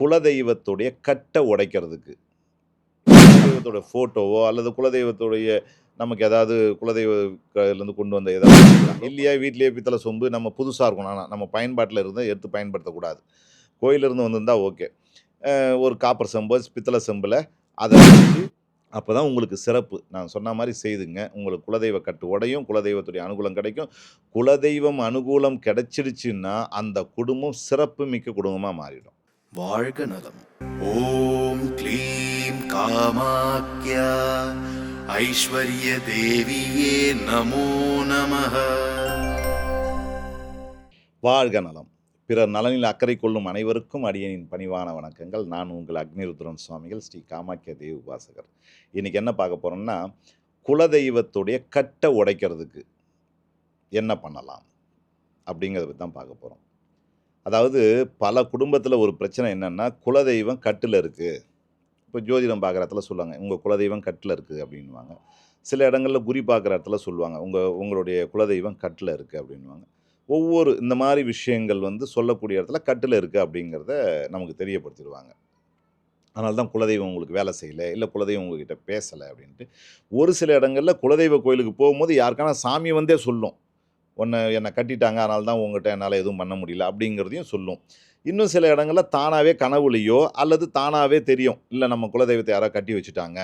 குலதெய்வத்துடைய கட்டை உடைக்கிறதுக்கு. குலதெய்வத்தோட ஃபோட்டோவோ அல்லது குலதெய்வத்துடைய நமக்கு ஏதாவது குலதெய்வத்துலேருந்து கொண்டு வந்த ஏதாவது இல்லையா? வீட்லேயே பித்தளை சொம்பு நம்ம புதுசாக இருக்கணும். ஆனால் நம்ம பயன்பாட்டில் இருந்தால் எடுத்து பயன்படுத்தக்கூடாது. கோயிலிருந்து வந்திருந்தால் ஓகே. ஒரு காப்பர் செம்பு பித்தளை செம்பில் அதை வச்சு அப்போ தான் உங்களுக்கு சிறப்பு. நான் சொன்ன மாதிரி செய்துங்க. உங்களுக்கு குலதெய்வ கட்டு உடையும் குலதெய்வத்துடைய அனுகூலம் கிடைக்கும். குலதெய்வம் அனுகூலம் கிடைச்சிடுச்சுன்னா அந்த குடும்பம் சிறப்பு மிக்க குடும்பமாக மாறிடும். வாழ்க நலம். ஓம் க்ளீம் காமாக்யா. ஐஸ்வர்ய தேவியே நமோ நம வாழ்க நலம். பிறர் நலனில் அக்கறை கொள்ளும் அனைவருக்கும் அடியனின் பணிவான வணக்கங்கள். நான் உங்கள் அக்னிருத்ரன் சுவாமிகள் ஸ்ரீ காமாக்கிய தேவ உபாசகர். இன்னைக்கு என்ன பார்க்க போகிறோம்னா குலதெய்வத்துடைய கட்டை உடைக்கிறதுக்கு என்ன பண்ணலாம் அப்படிங்கிறத பற்றி தான் பார்க்க போகிறோம் அதாவது பல குடும்பத்தில் ஒரு பிரச்சனை என்னென்னா குலதெய்வம் கட்டில் இருக்குது இப்போ ஜோதிடம் பார்க்குற இடத்துல சொல்லுவாங்க உங்கள் குலதெய்வம் கட்டில் இருக்குது அப்படின்வாங்க சில இடங்களில் குறி பார்க்குற இடத்துல சொல்லுவாங்க உங்கள் உங்களுடைய குலதெய்வம் கட்டில் இருக்குது அப்படின்வாங்க ஒவ்வொரு இந்த மாதிரி விஷயங்கள் வந்து சொல்லக்கூடிய இடத்துல கட்டில் இருக்குது அப்படிங்கிறத நமக்கு தெரியப்படுத்திடுவாங்க. அதனால தான் குலதெய்வம் உங்களுக்கு வேலை செய்யலை இல்லை குலதெய்வம் உங்ககிட்ட பேசலை அப்படின்ட்டு. ஒரு சில இடங்களில் குலதெய்வ கோயிலுக்கு போகும்போது யாருக்கான சாமி வந்தே சொல்லும். உன்னை என்னை கட்டிட்டாங்க அதனால தான் உங்கள்கிட்ட என்னால் எதுவும் பண்ண முடியல அப்படிங்கிறதையும் சொல்லும். இன்னும் சில இடங்களில் தானாகவே கனவுலையோ அல்லது தானாகவே தெரியும். இல்லை நம்ம குலதெய்வத்தை யாரோ கட்டி வச்சுட்டாங்க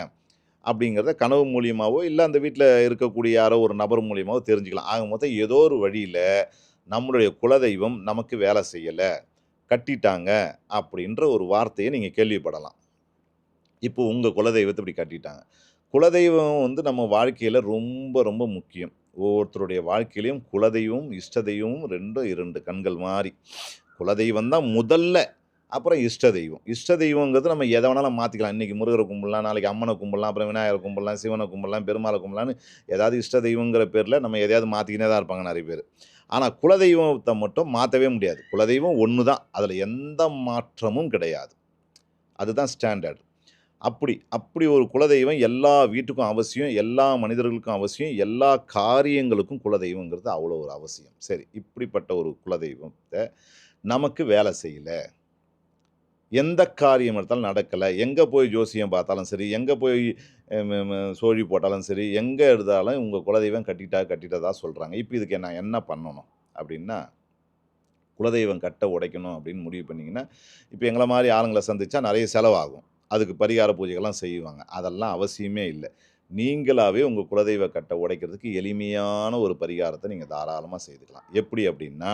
அப்படிங்கிறத கனவு மூலியமாகவோ இல்லை அந்த வீட்டில் இருக்கக்கூடிய யாரோ ஒரு நபர் மூலியமாகவோ தெரிஞ்சுக்கலாம். ஆக மொத்தம் ஏதோ ஒரு வழியில் நம்மளுடைய குலதெய்வம் நமக்கு வேலை செய்யலை கட்டிட்டாங்க அப்படின்ற ஒரு வார்த்தையை நீங்கள் கேள்விப்படலாம். இப்போ உங்கள் குலதெய்வத்தை இப்படி கட்டிட்டாங்க. குலதெய்வம் வந்து நம்ம வாழ்க்கையில் ரொம்ப ரொம்ப முக்கியம். ஒவ்வொருத்தருடைய வாழ்க்கையிலையும் குலதெய்வம் இஷ்ட தெய்வமும் ரெண்டும் இரண்டு கண்கள் மாதிரி குலதெய்வம் தான் முதல்ல அப்புறம் இஷ்ட தெய்வம் இஷ்ட தெய்வங்கிறது நம்ம எதை வேணாலும் மாற்றிக்கலாம் இன்றைக்கி முருகரை கும்பிடலாம் நாளைக்கு அம்மனை கும்பிடலாம் அப்புறம் விநாயகரை கும்பிடலாம் சிவனை கும்பிடலாம் பெருமாளை கும்பிடலான்னு ஏதாவது இஷ்ட தெய்வங்கிற பேரில் நம்ம எதையாவது மாற்றிக்கினே தான் இருப்பாங்க நிறைய பேர். ஆனால் குலதெய்வத்தை மட்டும் மாற்றவே முடியாது. குலதெய்வம் ஒன்று தான் அதில் எந்த மாற்றமும் கிடையாது. அதுதான் ஸ்டாண்டர்ட் அப்படி அப்படி ஒரு குலதெய்வம் எல்லா வீட்டுக்கும் அவசியம் எல்லா மனிதர்களுக்கும் அவசியம் எல்லா காரியங்களுக்கும் குலதெய்வங்கிறது அவ்வளோ ஒரு அவசியம். சரி இப்படிப்பட்ட ஒரு குலதெய்வத்தை நமக்கு வேலை செய்யலை. எந்த காரியம் எடுத்தாலும் நடக்கலை. எங்கே போய் ஜோசியம் பார்த்தாலும் சரி எங்கே போய் சோழி போட்டாலும் சரி எங்கே எடுத்தாலும் உங்கள் குலதெய்வம் கட்டிட்டா கட்டிட்டதா சொல்கிறாங்க இப்போ இதுக்கு நான் என்ன பண்ணணும் அப்படின்னா குலதெய்வம் கட்ட உடைக்கணும் அப்படின்னு முடிவு பண்ணிங்கன்னா இப்போ எங்களை மாதிரி ஆளுங்களை சந்தித்தா நிறைய செலவாகும். அதுக்கு பரிகார பூஜைகள்லாம் செய்வாங்க. அதெல்லாம் அவசியமே இல்லை. நீங்களாகவே உங்கள் குலதெய்வ கட்டை உடைக்கிறதுக்கு எளிமையான ஒரு பரிகாரத்தை நீங்கள் தாராளமாக செய்துக்கலாம். எப்படி அப்படின்னா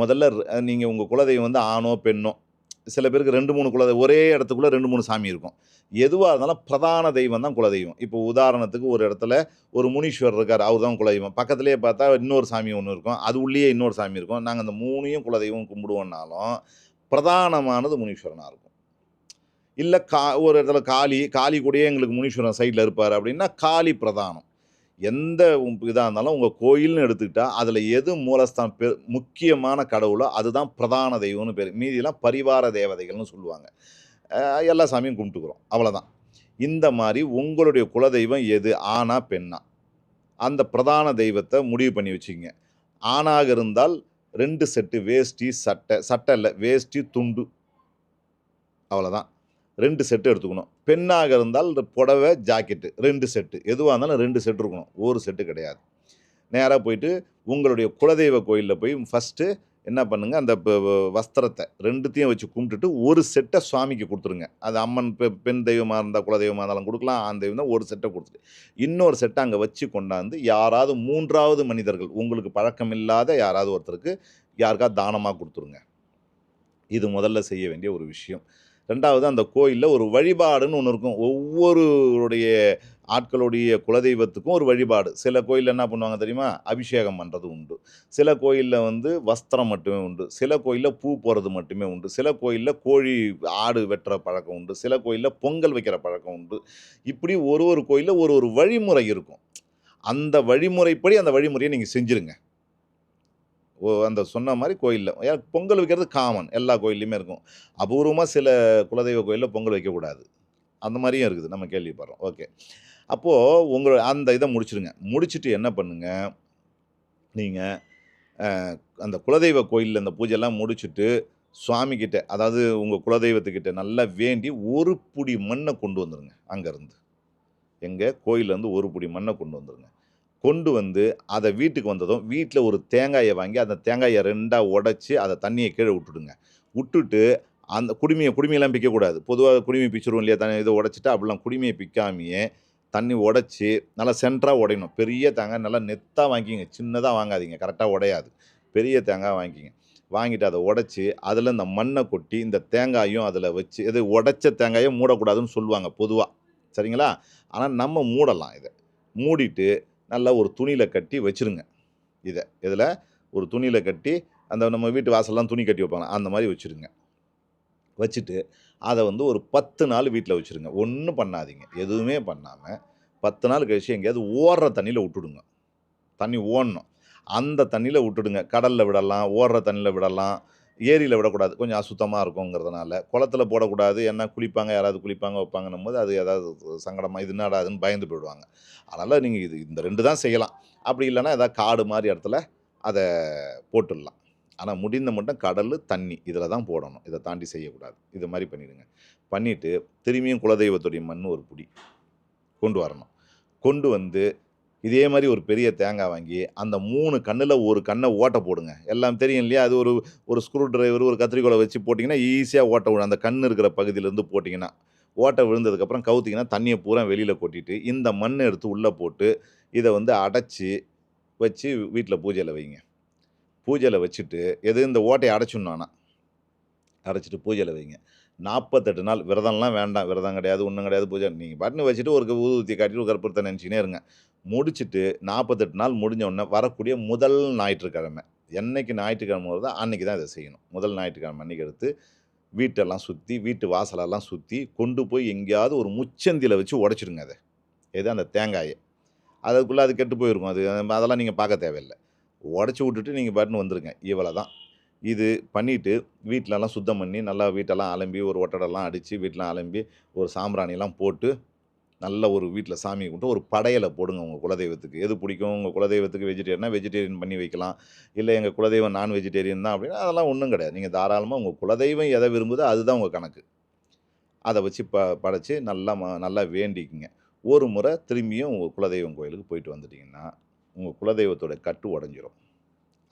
முதல்ல நீங்கள் உங்கள் குலதெய்வம் வந்து ஆணோ பெண்ணோ சில பேருக்கு ரெண்டு மூணு குலதெய்வம் ஒரே இடத்துக்குள்ளே ரெண்டு மூணு சாமி இருக்கும். எதுவாக இருந்தாலும் பிரதான தெய்வம் தான் குலதெய்வம். இப்போ உதாரணத்துக்கு ஒரு இடத்துல ஒரு முனீஸ்வரர் இருக்கார் அவர் தான் குலதெய்வம். பக்கத்துலேயே பார்த்தா இன்னொரு சாமி ஒன்று இருக்கும். அது உள்ளேயே இன்னொரு சாமி இருக்கும். நாங்கள் அந்த மூணையும் குலதெய்வம் கும்பிடுவோம்னாலும் பிரதானமானது முனீஸ்வரனாக இருக்கும். இல்லை கா ஒரு இடத்துல காளி காளி கூடயே எங்களுக்கு முனீஸ்வரன் சைடில் இருப்பார் அப்படின்னா காளி பிரதானம். எந்த இதாக இருந்தாலும் உங்கள் கோயில்னு எடுத்துக்கிட்டால் அதில் எது மூலஸ்தான் பெ முக்கியமான கடவுளோ அதுதான் பிரதான தெய்வம்னு பேர். மீதியெல்லாம் பரிவார தேவதைகள்னு சொல்லுவாங்க. எல்லா சாமியும் கும்பிட்டுக்கிறோம். அவ்வளோதான் இந்த மாதிரி உங்களுடைய குலதெய்வம் எது? ஆணா பெண்ணா? அந்த பிரதான தெய்வத்தை முடிவு பண்ணி வச்சுங்க ஆணாக இருந்தால் ரெண்டு செட்டு வேஷ்டி சட்டை சட்டை இல்லை வேஷ்டி துண்டு. அவ்வளோதான் ரெண்டு செட்டு எடுத்துக்கணும். பெண்ணாக இருந்தால் புடவை ஜாக்கெட்டு ரெண்டு செட்டு எதுவாக இருந்தாலும் ரெண்டு செட்டு இருக்கணும். ஒரு செட்டு கிடையாது. நேராக போயிட்டு உங்களுடைய குலதெய்வ கோயிலில் போய் ஃபஸ்ட்டு என்ன பண்ணுங்கள் அந்த வ- வஸ்திரத்தை ரெண்டுத்தையும் வச்சு கும்பிட்டுட்டு ஒரு செட்டை சுவாமிக்கு கொடுத்துருங்க. அது அம்மன் பெ பெண் தெய்வமாக இருந்தால் குலதெய்வமாக இருந்தாலும் கொடுக்கலாம். ஆண் தெய்வம் தான் ஒரு செட்டை கொடுத்துட்டு. இன்னொரு செட்டை அங்கே வச்சு கொண்டாந்து யாராவது மூன்றாவது மனிதர்கள் உங்களுக்கு பழக்கம் இல்லாத யாராவது ஒருத்தருக்கு யாருக்காவது தானமாக கொடுத்துருங்க. இது முதல்ல செய்ய வேண்டிய ஒரு விஷயம். ரெண்டாவது அந்த கோயிலில் ஒரு வழிபாடுன்னு ஒன்று இருக்கும். ஒவ்வொருடைய ஆட்களுடைய குலதெய்வத்துக்கும் ஒரு வழிபாடு. சில கோயிலில் என்ன பண்ணுவாங்க தெரியுமா? அபிஷேகம் பண்ணுறது உண்டு. சில கோயிலில் வந்து வஸ்திரம் மட்டுமே உண்டு. சில கோயிலில் பூ போகிறது மட்டுமே உண்டு. சில கோயிலில் கோழி ஆடு வெட்டுற பழக்கம் உண்டு. சில கோயிலில் பொங்கல் வைக்கிற பழக்கம் உண்டு. இப்படி ஒரு ஒரு கோயிலில் ஒரு ஒரு வழிமுறை இருக்கும். அந்த வழிமுறைப்படி அந்த வழிமுறையை நீங்கள் செஞ்சுருங்க. அந்த சொன்ன மாதிரி கோயிலில். பொங்கல் வைக்கிறது காமன் எல்லா கோயில்லையுமே இருக்கும். அபூர்வமாக சில குலதெய்வ கோயிலில் பொங்கல் வைக்கக்கூடாது. அந்த மாதிரியும் இருக்குது. நம்ம கேள்விப்படுறோம். ஓகே. அப்போது உங்கள் அந்த இதை முடிச்சிடுங்க முடிச்சுட்டு என்ன பண்ணுங்கள் நீங்கள் அந்த குலதெய்வ கோயிலில் அந்த பூஜையெல்லாம் முடிச்சுட்டு சுவாமிக்கிட்ட அதாவது உங்கள் குலதெய்வத்துக்கிட்ட நல்லா வேண்டி ஒரு புடி மண்ணை கொண்டு வந்துடுங்க அங்கேருந்து. எங்கள் கோயிலேருந்து ஒரு புடி மண்ணை கொண்டு வந்துடுங்க கொண்டு வந்து அதை வீட்டுக்கு வந்ததும் வீட்டில் ஒரு தேங்காயை வாங்கி அந்த தேங்காயை ரெண்டாக உடச்சி அதை தண்ணியை கீழே விட்டுடுங்க. விட்டுட்டு அந்த குடுமையை குடுமையெல்லாம் பிக்கக்கூடாது. பொதுவாக குடுமி பிச்சிருவோம் இல்லையா தண்ணி இதை உடைச்சிட்டு அப்படிலாம் குடுமையை பிக்காமையே தண்ணி உடச்சி நல்லா சென்டராக உடையணும். பெரிய தேங்காய் நல்லா நெத்தாக வாங்கிக்கிங்க. சின்னதாக வாங்காதீங்க. கரெக்டாக உடையாது. பெரிய தேங்காய் வாங்கிக்கிங்க. வாங்கிட்டு அதை உடச்சி அதில் இந்த மண்ணை கொட்டி இந்த தேங்காயும் அதில் வச்சு இது உடைச்ச தேங்காயை மூடக்கூடாதுன்னு சொல்லுவாங்க பொதுவாக சரிங்களா? ஆனால் நம்ம மூடலாம் இதை. மூடிட்டு நல்லா ஒரு துணியில் கட்டி வச்சிருங்க. இதை இதில் ஒரு துணியில் கட்டி அந்த நம்ம வீட்டு வாசல்லாம் துணி கட்டி வைப்பாங்க. அந்த மாதிரி வச்சுருங்க. வச்சுட்டு அதை வந்து ஒரு பத்து நாள் வீட்டில் வச்சுருங்க. ஒன்றும் பண்ணாதீங்க. எதுவுமே பண்ணாமல் பத்து நாள் கழிச்சு எங்கேயாவது ஓடுற தண்ணியில் விட்டுடுங்க. தண்ணி ஓடணும். அந்த தண்ணியில் விட்டுடுங்க. கடலில் விடலாம் ஓடுற தண்ணியில் விடலாம். ஏரியில் விடக்கூடாது. கொஞ்சம் அசுத்தமாக இருக்குங்கிறதுனால. குளத்துல போடக்கூடாது. ஏன்னா குளிப்பாங்க? யாராவது குளிப்பாங்க வைப்பாங்கன்னும் போது அது ஏதாவது சங்கடமாக இது நடாதுன்னு பயந்து போயிடுவாங்க. அதனால் நீங்கள் இது இந்த ரெண்டு தான் செய்யலாம். அப்படி இல்லைன்னா ஏதாவது காடு மாதிரி இடத்துல அதை போட்டுடலாம். ஆனால் முடிந்த மட்டும் கடல் தண்ணி இதில் தான் போடணும். இதை தாண்டி செய்யக்கூடாது. இது மாதிரி பண்ணிவிடுங்க பண்ணிவிட்டு திரும்பியும் குலதெய்வத்துடைய மண் ஒரு புடி கொண்டு வரணும். கொண்டு வந்து இதே மாதிரி ஒரு பெரிய தேங்காய் வாங்கி அந்த மூணு கண்ணில் ஒரு கண்ணை ஓட்ட போடுங்க. எல்லாம் தெரியும் இல்லையா? அது ஒரு ஒரு ஸ்க்ரூ டிரைவர் ஒரு கத்திரிக்கோலை வச்சு போட்டிங்கன்னா ஈஸியாக ஓட்ட விடும் அந்த கண் இருக்கிற பகுதியிலேருந்து போட்டிங்கன்னா ஓட்டை விழுந்ததுக்கப்புறம் கவுத்திங்கன்னா தண்ணியை பூரா வெளியில் கொட்டிட்டு இந்த மண் எடுத்து உள்ளே போட்டு இதை வந்து அடைச்சி வச்சு வீட்டில் பூஜையில் வைங்க. பூஜையில் வச்சுட்டு எது இந்த ஓட்டையை அடைச்சிடணும் அடைச்சிட்டு பூஜையில் வைங்க. நாற்பத்தெட்டு நாள். விரதம்லாம் வேண்டாம். விரதம் கிடையாது ஒன்றும் கிடையாது பூஜை. நீங்கள் பாட்டுன்னு வச்சுட்டு ஒரு ஊதுத்தி காட்டிட்டு ஒரு கற்பூரத்தை நினச்சினே இருங்க. முடிச்சுட்டு நாற்பத்தெட்டு நாள் முடிஞ்ச உடனே வரக்கூடிய முதல் ஞாயிற்றுக்கிழமை. என்னைக்கு ஞாயிற்றுக்கிழமை வருதோ அன்றைக்கி தான் இதை செய்யணும். முதல் ஞாயிற்றுக்கிழமை அன்றைக்கி எடுத்து வீட்டெல்லாம் சுற்றி வீட்டு வாசலெல்லாம் சுற்றி கொண்டு போய் எங்கேயாவது ஒரு முச்சந்தியில் வச்சு உடச்சிடுங்க அதை. எது? அந்த தேங்காயை. அதுக்குள்ளே அது கெட்டு போயிருக்கும். அது அதெல்லாம் நீங்கள் பார்க்க தேவையில்லை. உடச்சி விட்டுட்டு நீங்கள் பாட்டுன்னு வந்துருங்க. இவ்வளோ தான் இது பண்ணிவிட்டு வீட்டிலலாம் சுத்தம் பண்ணி நல்லா வீட்டெல்லாம் அலம்பி ஒரு ஒட்டடெல்லாம் அடித்து வீட்டில் அலம்பி ஒரு சாம்பிராணிலாம் போட்டு நல்ல ஒரு வீட்டில் சாமி கும்பிட்டு ஒரு படையலை போடுங்க உங்கள் குலதெய்வத்துக்கு. எது பிடிக்கும்? உங்கள் குலதெய்வத்துக்கு வெஜிடேரியனா வெஜிடேரியன் பண்ணி வைக்கலாம். இல்லை எங்கள் குலதெய்வம் நான் வெஜிடேரியன் தான் அப்படின்னா அதெல்லாம் ஒன்றும் கிடையாது. நீங்கள் தாராளமாக உங்கள் குலதெய்வம் எதை விரும்புதோ அதுதான் உங்கள் கணக்கு. அதை வச்சு ப படைச்சி நல்லா ம நல்லா வேண்டிக்குங்க. ஒரு முறை திரும்பியும் உங்கள் குலதெய்வம் கோயிலுக்கு போயிட்டு வந்துட்டிங்கன்னா உங்கள் குலதெய்வத்தோட கட்டு உடஞ்சிரும்.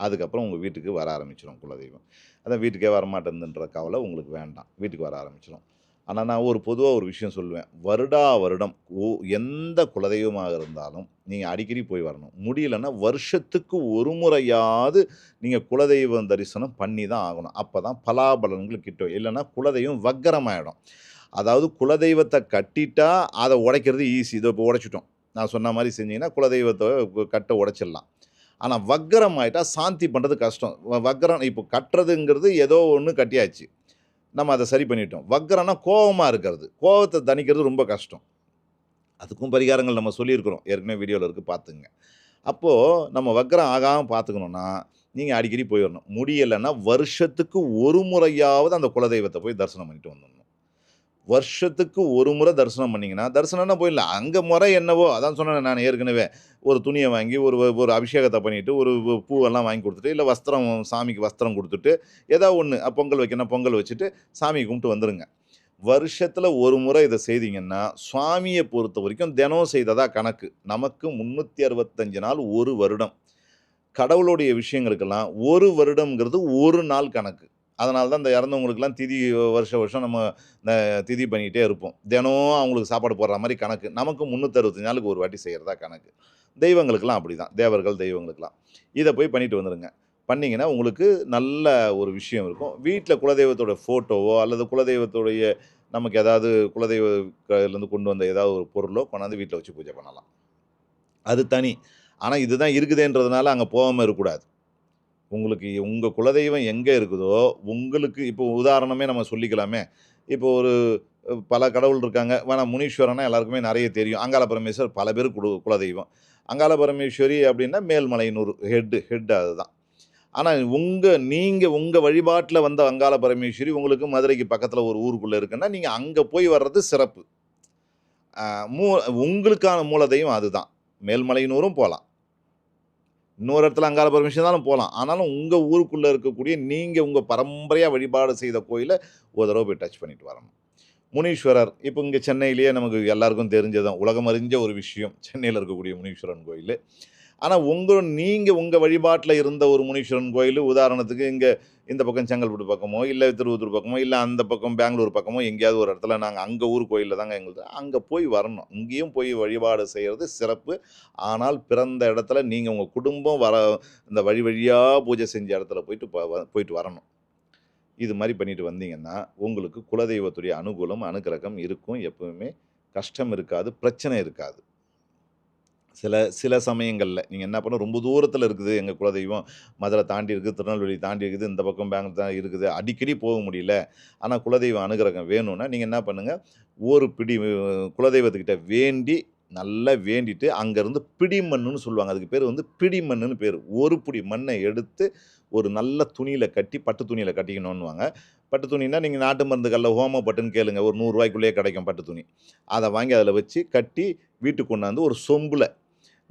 அதுக்கப்புறம் உங்கள் வீட்டுக்கு வர ஆரம்பிச்சிடும் குலதெய்வம். அதான் வீட்டுக்கே வரமாட்டேங்குதுன்ற கவலை உங்களுக்கு வேண்டாம். வீட்டுக்கு வர ஆரம்பிச்சிடும் ஆனால் நான் ஒரு பொதுவாக ஒரு விஷயம் சொல்லுவேன். வருடா வருடம் ஓ எந்த குலதெய்வமாக இருந்தாலும் நீங்கள் அடிக்கடி போய் வரணும். முடியலன்னா வருஷத்துக்கு ஒரு முறையாவது நீங்கள் குலதெய்வம் தரிசனம் பண்ணி தான் ஆகணும். அப்போ தான் பலாபலன்கள் கிட்டும் இல்லைன்னா குலதெய்வம் வக்கரமாயிடும். அதாவது குலதெய்வத்தை கட்டிட்டா அதை உடைக்கிறது ஈஸி இதை இப்போ உடைச்சிட்டோம். நான் சொன்ன மாதிரி செஞ்சீங்கன்னா குலதெய்வத்தை கட்ட உடைச்சிடலாம். ஆனால் வக்கரம் ஆயிட்டா சாந்தி பண்ணுறது கஷ்டம். வக்கரம் இப்போ கட்டுறதுங்கிறது ஏதோ ஒன்று கட்டியாச்சு. நம்ம அதை சரி பண்ணிட்டோம். வக்கரம்னா கோபமாக இருக்கிறது. கோபத்தை தணிக்கிறது ரொம்ப கஷ்டம். அதுக்கும் பரிகாரங்கள் நம்ம சொல்லியிருக்கிறோம். ஏற்கனவே வீடியோவில் இருக்குது பார்த்துங்க. அப்போது நம்ம வக்கரம் ஆகாமல் பார்த்துக்கணுன்னா நீங்கள் அடிக்கடி போய் வரணும் முடியலைன்னா வருஷத்துக்கு ஒரு முறையாவது அந்த குலதெய்வத்தை போய் தரிசனம் பண்ணிட்டு வந்துடணும். வருஷத்துக்கு ஒரு முறை தரிசனம் பண்ணிங்கன்னா தரிசனம்னா போயிடலாம். அங்கே முறை என்னவோ அதான் சொன்னேன் நான் ஏற்கனவே. ஒரு துணியை வாங்கி ஒரு ஒரு அபிஷேகத்தை பண்ணிவிட்டு ஒரு பூவெல்லாம் வாங்கி கொடுத்துட்டு இல்லை வஸ்திரம் சாமிக்கு வஸ்திரம் கொடுத்துட்டு ஏதோ ஒன்று பொங்கல் வைக்கணும் பொங்கல் வச்சுட்டு சாமி கும்பிட்டு வந்துடுங்க வருஷத்தில் ஒரு முறை இதை செய்தீங்கன்னா சுவாமியை பொறுத்த வரைக்கும் தினம் செய்ததாக கணக்கு. நமக்கு முந்நூற்றி அறுபத்தஞ்சு நாள் ஒரு வருடம். கடவுளுடைய விஷயங்களுக்கெல்லாம் ஒரு வருடங்கிறது ஒரு நாள் கணக்கு. அதனால தான் இந்த இறந்தவங்களுக்கெல்லாம் திதி வருஷ வருஷம் நம்ம இந்த திதி பண்ணிக்கிட்டே இருப்போம். தினம் அவங்களுக்கு சாப்பாடு போடுற மாதிரி கணக்கு. நமக்கு முந்நூற்றறுபத்தஞ்சு நாளுக்கு ஒரு வாட்டி செய்கிறதா கணக்கு. தெய்வங்களுக்கெல்லாம் அப்படி தான் தேவர்கள் தெய்வங்களுக்கெல்லாம். இதை போய் பண்ணிட்டு வந்துடுங்க பண்ணிங்கன்னா உங்களுக்கு நல்ல ஒரு விஷயம் இருக்கும். வீட்டில் குலதெய்வத்தோட ஃபோட்டோவோ அல்லது குலதெய்வத்துடைய நமக்கு ஏதாவது குலதெய்வத்துலேருந்து கொண்டு வந்த ஏதாவது ஒரு பொருளோ கொண்டாந்து வீட்டில் வச்சு பூஜை பண்ணலாம். அது தனி. ஆனால் இதுதான் இருக்குதுன்றதுனால அங்கே போகாமல் இருக்கக்கூடாது. உங்களுக்கு உங்கள் குலதெய்வம் எங்கே இருக்குதோ உங்களுக்கு இப்போ உதாரணமே நம்ம சொல்லிக்கலாமே. இப்போ ஒரு பல கடவுள் இருக்காங்க. வேணா முனீஸ்வரனா எல்லாருக்குமே நிறைய தெரியும். அங்காள பரமேஸ்வர் பல பேர் குடு குலதெய்வம். அங்காள பரமேஸ்வரி அப்படின்னா மேல்மலையினூர் ஹெட்டு ஹெட் அதுதான். ஆனால் உங்கள் நீங்கள் உங்கள் வழிபாட்டில் வந்த அங்காள பரமேஸ்வரி உங்களுக்கு மதுரைக்கு பக்கத்தில் ஒரு ஊருக்குள்ளே இருக்குன்னா நீங்கள் அங்கே போய் வர்றது சிறப்பு. மூ உங்களுக்கான மூலதெய்வம் அதுதான். மேல்மலையினூரும் போகலாம் இன்னொரு இடத்துல அங்காள பரமேஸ்வரி இருந்தாலும் போகலாம் ஆனாலும் உங்கள் ஊருக்குள்ளே இருக்கக்கூடிய நீங்கள் உங்கள் பரம்பரையாக வழிபாடு செய்த கோயிலை ஒரு தடவை போய் டச் பண்ணிட்டு வரணும். முனீஸ்வரர் இப்போ இங்கே சென்னையிலேயே நமக்கு எல்லாருக்கும் தெரிஞ்சதான் உலகம் அறிஞ்ச ஒரு விஷயம் சென்னையில் இருக்கக்கூடிய முனீஸ்வரன் கோயில். ஆனால் உங்கள் நீங்கள் உங்கள் வழிபாட்டில் இருந்த ஒரு முனீஸ்வரன் கோயில் உதாரணத்துக்கு இங்கே இந்த பக்கம் செங்கல்பட்டு பக்கமோ இல்லை திருவத்தூர் பக்கமோ இல்லை அந்த பக்கம் பெங்களூர் பக்கமோ எங்கேயாவது ஒரு இடத்துல நாங்கள் அங்கே ஊர் கோயிலில் தாங்க எங்களுக்கு அங்கே போய் வரணும். இங்கேயும் போய் வழிபாடு செய்கிறது சிறப்பு. ஆனால் பிறந்த இடத்துல நீங்கள் உங்கள் குடும்பம் வர இந்த வழி வழியாக பூஜை செஞ்ச இடத்துல போயிட்டு வ- போயிட்டு வரணும். இது மாதிரி பண்ணிட்டு வந்தீங்கன்னா உங்களுக்கு குலதெய்வத்துடைய அனுகூலம் அனுக்கிரகம் இருக்கும். எப்பவுமே கஷ்டம் இருக்காது பிரச்சனை இருக்காது. சில சில சமயங்களில். நீங்கள் என்ன பண்ண ரொம்ப தூரத்தில் இருக்குது எங்கள் குலதெய்வம். மதுரை தாண்டி இருக்குது திருநெல்வேலி தாண்டி இருக்குது இந்த பக்கம் பெங்களூர் தான் இருக்குது. அடிக்கடி போக முடியல. ஆனால் குலதெய்வம் அனுகிரகம் வேணும்னா நீங்கள் என்ன பண்ணுங்கள் ஒரு பிடி குலதெய்வத்துக்கிட்ட வேண்டி நல்லா வேண்டிட்டு அங்கேருந்து பிடி மண்ணுன்னு சொல்லுவாங்க. அதுக்கு பேர் வந்து பிடி மண்ணுன்னு பேர். ஒரு பிடி மண்ணை எடுத்து ஒரு நல்ல துணியில் கட்டி பட்டு துணியில் கட்டிக்கணும்னுவாங்க. பட்டு துணினா நீங்கள் நாட்டு மருந்து கல்ல ஹோம பட்டுன்னு கேளுங்க. ஒரு நூறுரூவாய்க்குள்ளேயே கிடைக்கும் பட்டு துணி. அதை வாங்கி அதில் வச்சு கட்டி வீட்டுக்கு கொண்டாந்து ஒரு சொம்பில்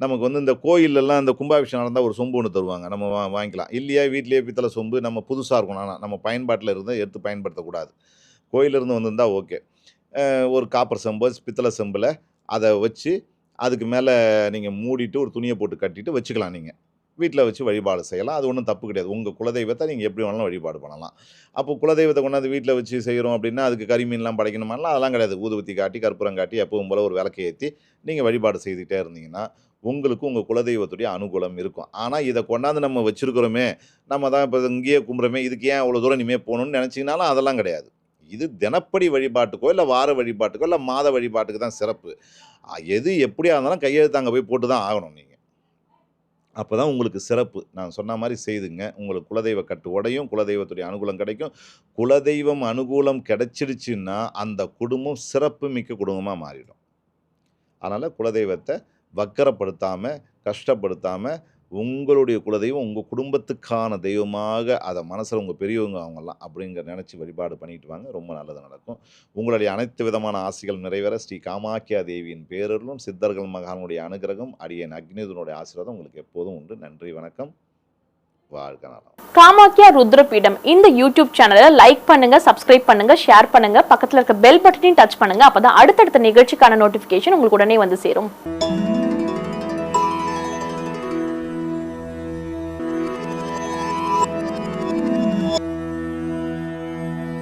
நமக்கு வந்து இந்த கோயிலெல்லாம் இந்த கும்பாபிஷேகம் நடந்தால் ஒரு சொம்பு ஒன்று தருவாங்க. நம்ம வா வாங்கிக்கலாம். இல்லையா வீட்டிலேயே பித்தளை சொம்பு? நம்ம புதுசாக இருக்கணும் ஆனால் நம்ம பயன்பாட்டில் இருந்தால் எடுத்து பயன்படுத்தக்கூடாது. கோயிலிருந்து வந்திருந்தால் ஓகே. ஒரு காப்பர் செம்பு பித்தளை செம்பில் அதை வச்சு அதுக்கு மேலே நீங்கள் மூடிட்டு ஒரு துணியை போட்டு கட்டிட்டு வச்சுக்கலாம் நீங்கள் வீட்டில் வச்சு வழிபாடு செய்யலாம். அது ஒன்றும் தப்பு கிடையாது. உங்கள் குலதெய்வத்தை நீங்கள் எப்படி வேணாலும் வழிபாடு பண்ணலாம். அப்போ குலதெய்வத்தை கொண்டாந்து வீட்டில் வச்சு செய்கிறோம் அப்படின்னா அதுக்கு கறிமீன்லாம் படைக்கணுமாலாம் அதெல்லாம் கிடையாது. ஊதுபத்தி காட்டி கற்பூரம் காட்டி எப்பவும் போல் ஒரு விளக்கை ஏற்றி நீங்கள் வழிபாடு செய்துக்கிட்டே இருந்தீங்கன்னா உங்களுக்கு உங்கள் குலதெய்வத்துடைய அனுகூலம் இருக்கும். ஆனால் இதை கொண்டாந்து நம்ம வச்சுருக்கிறோமே நம்ம தான் இப்போ இங்கேயே கும்புறோமே இதுக்கு ஏன் அவ்வளோ தூரம் இனிமேல் போகணும்னு நினச்சிங்கனாலும் அதெல்லாம் கிடையாது. இது தினப்படி வழிபாட்டுக்கோ இல்லை வார வழிபாட்டுக்கோ இல்லை மாத வழிபாட்டுக்கு தான் சிறப்பு. எது எப்படியா இருந்தாலும் கையெழுத்து அங்கே போய் போட்டு தான் ஆகணும் நீங்கள் அப்போ தான் உங்களுக்கு சிறப்பு. நான் சொன்ன மாதிரி செய்துங்க. உங்களுக்கு குலதெய்வ கட்டு உடையும் குலதெய்வத்துடைய அனுகூலம் கிடைக்கும். குலதெய்வம் அனுகூலம் கிடைச்சிடுச்சுன்னா அந்த குடும்பம் சிறப்பு மிக்க குடும்பமாக மாறிடும். அதனால் குலதெய்வத்தை வக்கரப்படுத்தாமல் கஷ்டப்படுத்தாமல் உங்களுடைய குலதெய்வம் உங்கள் குடும்பத்துக்கான தெய்வமாக அதை மனசில் உங்கள் பெரியவங்க அவங்கெல்லாம் அப்படிங்கிற நினச்சி வழிபாடு பண்ணிட்டு வாங்க. ரொம்ப நல்லது நடக்கும். உங்களுடைய அனைத்து விதமான ஆசைகள் நிறைவேற ஸ்ரீ காமாக்கியா தேவியின் பேரருளும் சித்தர்கள் மகானுடைய அனுகிரகம் அடியன் அக்னிதனுடைய ஆசீர்வாதம் உங்களுக்கு எப்போதும் உண்டு. நன்றி வணக்கம். காமாக்கியா ருத்ரபீடம் இந்த யூடியூப் சேனலை லைக் பண்ணுங்க சப்ஸ்கிரைப் பண்ணுங்க ஷேர் பண்ணுங்க. பக்கத்துல இருக்க பெல் பட்டனையும் டச் பண்ணுங்க. அப்பதான் அடுத்தடுத்த நிகழ்ச்சிக்கான நோட்டிபிகேஷன் உங்களுக்கு உடனே வந்து சேரும்.